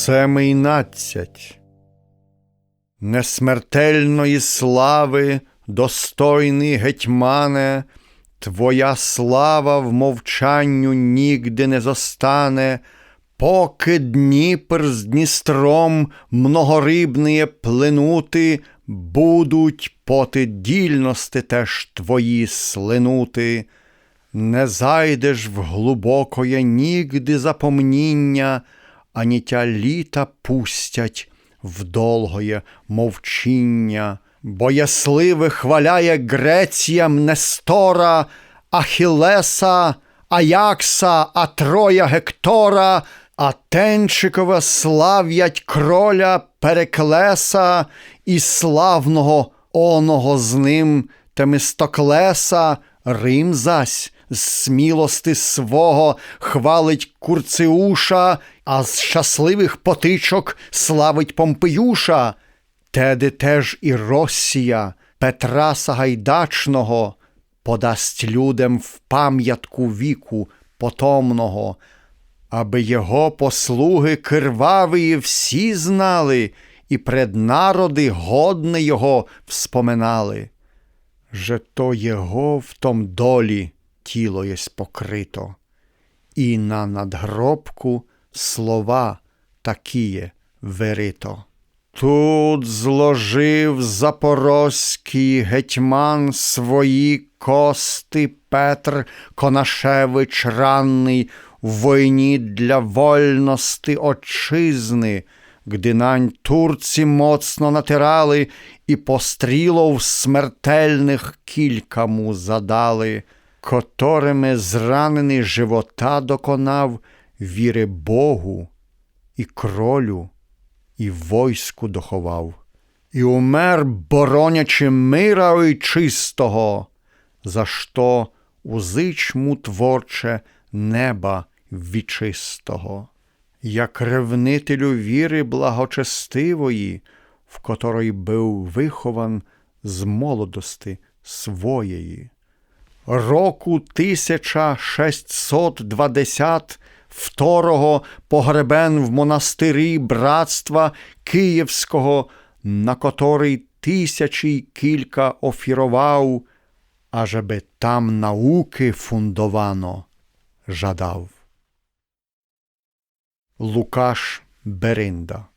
Семийнадцять. Несмертельної слави, достойний гетьмане, Твоя слава в мовчанню нігде не зостане, Поки Дніпр з Дністром многорибніє плинути, Будуть поти дільності теж твої слинути. Не зайдеш в глибокоє нігде запомніння, ані тя літа пустять в довгоє мовчіння. Боясливе хваляє Греціям Нестора, Ахілеса, Аякса, а Троя Гектора, а Тенчикова слав'ять кроля Переклеса і славного оного з ним Темистоклеса, Рим зась з смілости свого хвалить Курциуша, а з щасливих потичок славить Помпеюша. Теди теж і Росія Петра Сагайдачного подасть людям в пам'ятку віку потомного, аби його послуги кирвавії всі знали і пред народи годне його вспоминали. Же то його в том долі тіло єсть покрито, і на надгробку слова такіє верито. Тут зложив запорозький гетьман свої кости Петр Конашевич ранний в війні для вольності отчизни, гди нань турці моцно натирали і пострілов смертельних кількому задали, которими зранений живота доконав віри Богу і кролю і войску доховав, і умер, боронячи мира й чистого, за що узич му творче неба вічистого, як ревнителю віри благочестивої, в которой був вихован з молодости своєї. Року 1620 второго погребен в монастирі братства Київського, на котрий тисячі кілька офірував, ажеби там науки фундовано жадав. Лукаш Беринда